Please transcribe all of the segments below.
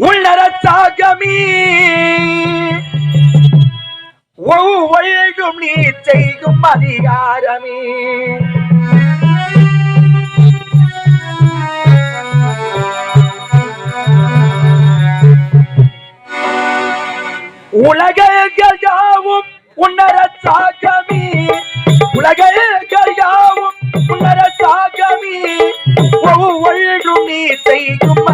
உள்ளரசாகமீ. ஒவ்வொழுகும் நீ செய்யும் அதிகாரமே. உலகங்கள் யாவும் உன்னரசாகமீ உலகங்கள் யாவும் உன்னரசாகமீ ஒவ்வொழுகும் நீ செய்யும்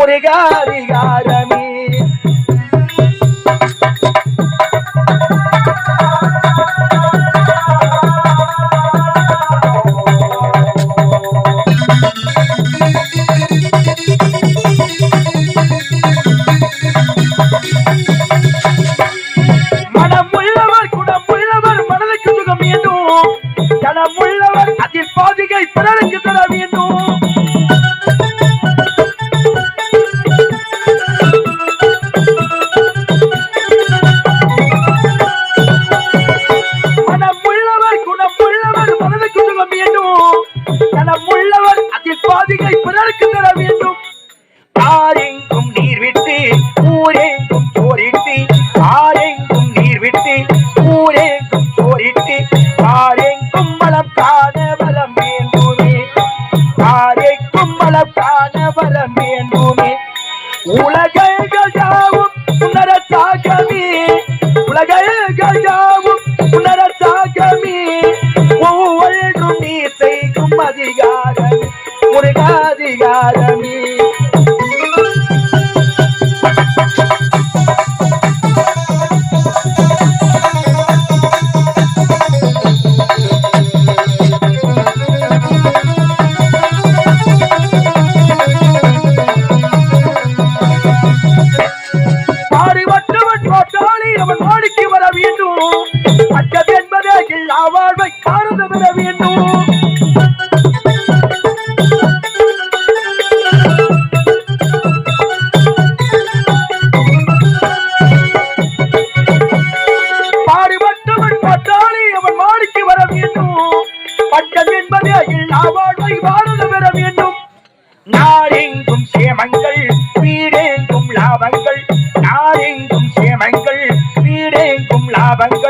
முருகாதிகாரமே மனதுக்கு சுகம் வேண்டும். கணம் அதில் பாதிகை பிறருக்கு தர வேண்டும். வரம் உலகை வேண்டும். பட்டது என்பதே இல்லா வாழ்வை காணது பெற வேண்டும். வாழ்வை பெற வேண்டும். நாடெங்கும் சேமங்கள் வீடெங்கும் லாபங்கள் சேமங்கள்